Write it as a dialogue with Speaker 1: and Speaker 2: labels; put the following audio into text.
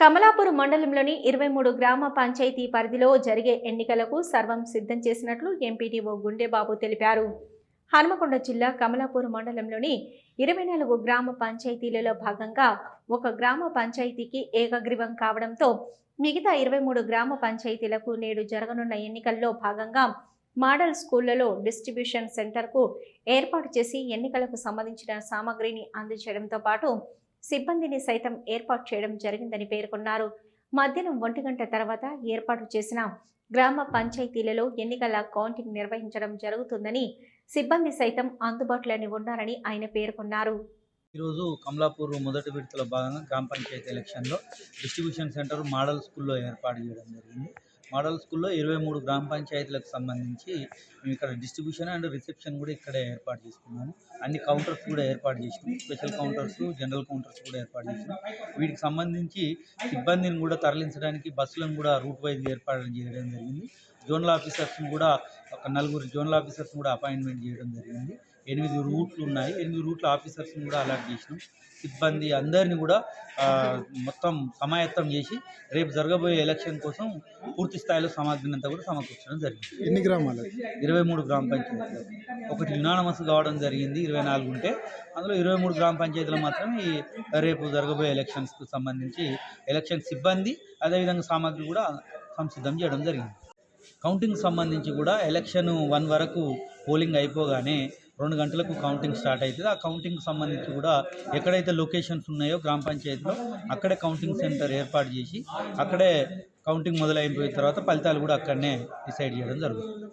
Speaker 1: మండలంలోని ఇరవై మూడు గ్రామ పంచాయతీ పరిధిలో జరిగే ఎన్నికలకు సర్వం సిద్ధం చేసినట్లు ఎంపీటీఓ గుండెబాబు తెలిపారు. హనుమకొండ జిల్లా కమలాపూర్ మండలంలోని ఇరవై నాలుగు గ్రామ పంచాయతీలలో భాగంగా ఒక గ్రామ పంచాయతీకి ఏకగ్రీవం కావడంతో మిగతా ఇరవై మూడు గ్రామ పంచాయతీలకు నేడు జరగనున్న ఎన్నికల్లో భాగంగా మోడల్ స్కూళ్ళలో డిస్ట్రిబ్యూషన్ సెంటర్కు ఏర్పాటు చేసి ఎన్నికలకు సంబంధించిన సామగ్రిని అందజేయడంతో పాటు సిబ్బందిని సైతం ఏర్పాటు చేయడం జరిగిందని పేర్కొన్నారు. మధ్యాహ్నం ఒంటి గంట తర్వాత ఏర్పాటు చేసిన గ్రామ పంచాయతీలలో ఎన్నికల కౌంటింగ్ నిర్వహించడం జరుగుతుందని సిబ్బంది సైతం అందుబాటులోని ఉన్నారని ఆయన పేర్కొన్నారు.
Speaker 2: ఈరోజు కమలాపూర్ మొదటి విడతలో భాగంగా గ్రామ పంచాయతీ ఎలక్షన్లో డిస్ట్రిబ్యూషన్ సెంటర్ మోడల్ స్కూల్లో ఏర్పాటు చేయడం జరిగింది. మోడల్ స్కూల్లో ఇరవై మూడు గ్రామ పంచాయతీలకు సంబంధించి మేము ఇక్కడ డిస్ట్రిబ్యూషన్ అండ్ రిసెప్షన్ కూడా ఇక్కడే ఏర్పాటు చేసుకున్నాము. అన్ని కౌంటర్స్ కూడా ఏర్పాటు చేసినాం. స్పెషల్ కౌంటర్స్ జనరల్ కౌంటర్స్ కూడా ఏర్పాటు చేసినాం. వీటికి సంబంధించి సిబ్బందిని కూడా తరలించడానికి బస్సులను కూడా రూట్ వైజ్ ఏర్పాటు చేయడం జరిగింది. జోనల్ ఆఫీసర్స్ని కూడా ఒక నలుగురు జోనల్ ఆఫీసర్స్ని కూడా అపాయింట్మెంట్ చేయడం జరిగింది. ఎనిమిది రూట్లు ఉన్నాయి. ఎనిమిది రూట్ల ఆఫీసర్స్ని కూడా అలాట్ చేసినాం. సిబ్బంది అందరినీ కూడా మొత్తం సమాయత్తం చేసి రేపు జరగబోయే ఎలక్షన్ కోసం పూర్తి స్థాయిలో సామాగ్రిని అంతా కూడా సమకూర్చడం జరిగింది.
Speaker 3: ఎన్ని గ్రామాలు?
Speaker 2: ఇరవై మూడు గ్రామ పంచాయతీలు. ఒకటి యునానమస్ కావడం జరిగింది. ఇరవై నాలుగు ఉంటే అందులో ఇరవై మూడు గ్రామ పంచాయతీలు మాత్రమే ఈ రేపు జరగబోయే ఎలక్షన్స్కి సంబంధించి ఎలక్షన్ సిబ్బంది అదేవిధంగా సామాగ్రి కూడా సంసిద్ధం చేయడం జరిగింది. కౌంటింగ్ సంబంధించి కూడా ఎలక్షన్ వన్ వరకు పోలింగ్ అయిపోగానే రెండు గంటలకు కౌంటింగ్ స్టార్ట్ అవుతుంది ఆ కౌంటింగ్ సంబంధించి కూడా ఎక్కడైతే లొకేషన్స్ ఉన్నాయో గ్రామ పంచాయతీలో అక్కడే కౌంటింగ్ సెంటర్ ఏర్పాటు చేసి అక్కడే కౌంటింగ్ మొదలైపోయిన తర్వాత ఫలితాలు కూడా అక్కడనే డిసైడ్ చేయడం జరుగుతుంది.